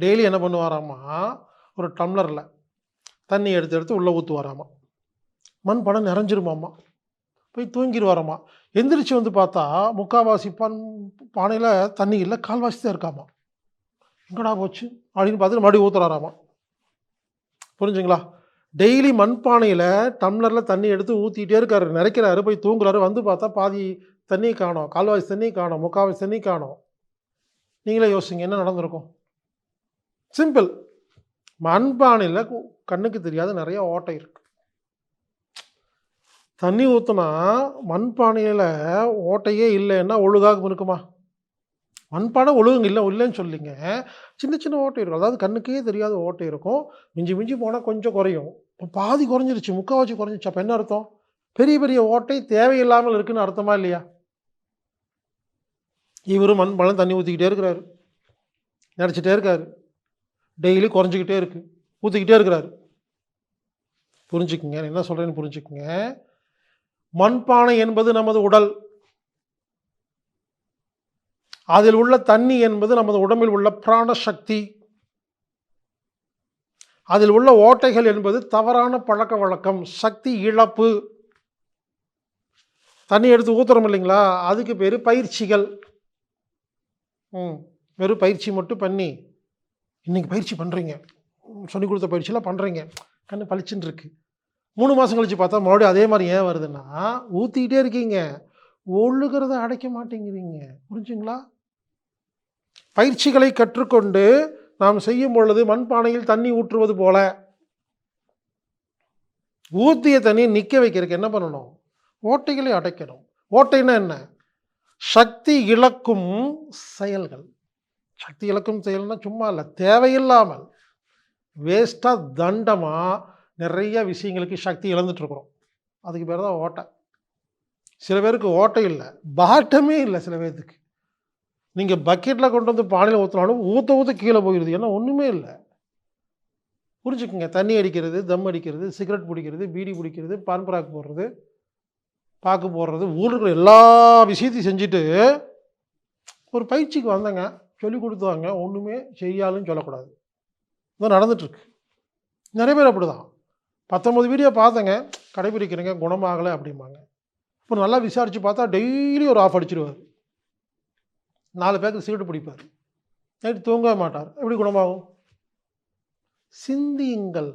Daily என்ன பண்ணுவாராமா? ஒரு டம்ளரில் தண்ணி எடுத்து எடுத்து உள்ளே ஊற்றுவாராமா மண் பணம் நிறைஞ்சிருமாம்மா போய் தூங்கிடுவாராம்மா எந்திரிச்சு வந்து பார்த்தா முக்காவாசி பண் பானையில் தண்ணி இல்லை கால்வாசி தான் இருக்காமா. எங்கடா போச்சு? அப்படின்னு பார்த்துட்டு மறுபடியும் ஊற்றுறாராமா புரிஞ்சுங்களா? டெய்லி மண்பானையில் டம்ளரில் தண்ணி எடுத்து ஊற்றிட்டே இருக்காரு நிறைக்கிறாரு போய் தூங்குறாரு வந்து பார்த்தா பாதி தண்ணி காணோம் கால்வாசி தண்ணி காணும் முக்கால்வாசி தண்ணி காணோம். நீங்களே யோசிங்க என்ன நடந்திருக்கும்? சிம்பிள் மண்பானையில் கண்ணுக்கு தெரியாத நிறைய ஓட்டை இருக்கு. தண்ணி ஊற்றுனா மண்பானையில் ஓட்டையே இல்லைன்னா ஒழுகாக இருக்குமா மண்பானை ஒழுகுங்க இல்லை இல்லைன்னு சொல்லிங்க. சின்ன சின்ன ஓட்டை இருக்கும். அதாவது கண்ணுக்கே தெரியாத ஓட்டை இருக்கும். மிஞ்சி மிஞ்சி போனால் கொஞ்சம் குறையும். இப்போ பாதி குறைஞ்சிருச்சு முக்கால்வாசி குறைஞ்சிருச்சு. அப்போ என்ன அர்த்தம்? பெரிய பெரிய ஓட்டை தேவையில்லாமல் இருக்குன்னு அர்த்தமா இல்லையா? இவரும் மண் தண்ணி ஊற்றிக்கிட்டே இருக்கிறாரு. நினச்சிட்டே இருக்காரு. டெய்லி குறைஞ்சிக்கிட்டே இருக்குது ஊற்றிக்கிட்டே இருக்கிறாரு. புரிஞ்சுக்குங்க. என்ன சொல்கிறேன்னு புரிஞ்சுக்குங்க. மண்பானை என்பது நமது உடல். அதில் உள்ள தண்ணி என்பது நமது உடம்பில் உள்ள பிராண சக்தி அதில் உள்ள ஓட்டைகள் என்பது தவறான பழக்க வழக்கம். சக்தி இழப்பு. தண்ணி எடுத்து ஊத்துறோம் இல்லைங்களா? அதுக்கு பேர் பயிற்சிகள். ம். வெறும் பயிற்சி மட்டும் பண்ணி இன்றைக்கி பயிற்சி பண்ணுறீங்க சொல்லி கொடுத்த பயிற்சியெல்லாம் பண்ணுறீங்க கண்ணு பளிச்சுன்னு இருக்கு. மூணு மாதம் கழிச்சு பார்த்தா மறுபடியும் அதே மாதிரி ஏன் வருதுன்னா ஊற்றிக்கிட்டே இருக்கீங்க. ஒழுகிறத அடைக்க மாட்டேங்கிறீங்க. புரிஞ்சுங்களா? பயிற்சிகளை கற்றுக்கொண்டு நாம் செய்யும் பொழுது மண்பானையில் தண்ணி ஊற்றுவது போல. ஊற்றிய தண்ணியை நிற்க வைக்கிறதுக்கு என்ன பண்ணணும்? ஓட்டைகளை அடைக்கணும். ஓட்டைன்னா என்ன? சக்தி இழக்கும் செயல்கள். சக்தி இழக்கும் செயல்னா சும்மா இல்லை. தேவையில்லாமல் வேஸ்ட்டாக தண்டமாக நிறைய விஷயங்களுக்கு சக்தி இழந்துட்டுருக்குறோம். அதுக்கு பேர் தான் ஓட்டை. சில பேருக்கு ஓட்டை இல்லை. பாட்டமே இல்லை சில பேர்த்துக்கு. நீங்கள் பக்கெட்டில் கொண்டு வந்து பானையில் ஊற்றினாலும் ஊற்ற ஊற்ற கீழே போயிடுது. ஏன்னா ஒன்றுமே இல்லை. புரிஞ்சுக்குங்க. தண்ணி அடிக்கிறது தம் அடிக்கிறது சிகரெட் பிடிக்கிறது பீடி பிடிக்கிறது பான் போடுறது பாக்கு போடுறது ஊரில் எல்லா விஷயத்தையும் செஞ்சுட்டு ஒரு பயிற்சிக்கு வந்தேங்க. சொல்லி கொடுத்தாங்க ஒன்றுமே செய்யாலும் சொல்லக்கூடாது. இதான் நடந்துட்டுருக்கு. நிறைய பேர் அப்படி தான் பத்தொம்பது வீடியோ பார்த்தேங்க. கடைபிடிக்கிறேங்க குணமாகலை அப்படிம்பாங்க. இப்போ நல்லா விசாரித்து பார்த்தா டெய்லி ஒரு ஆஃப் அடிச்சிருவார். நாலு பேருக்கு சீட்டு பிடிப்பார். நைட்டு தூங்கவே மாட்டார். எப்படி குணமாகும்? சிந்தியுங்கள்.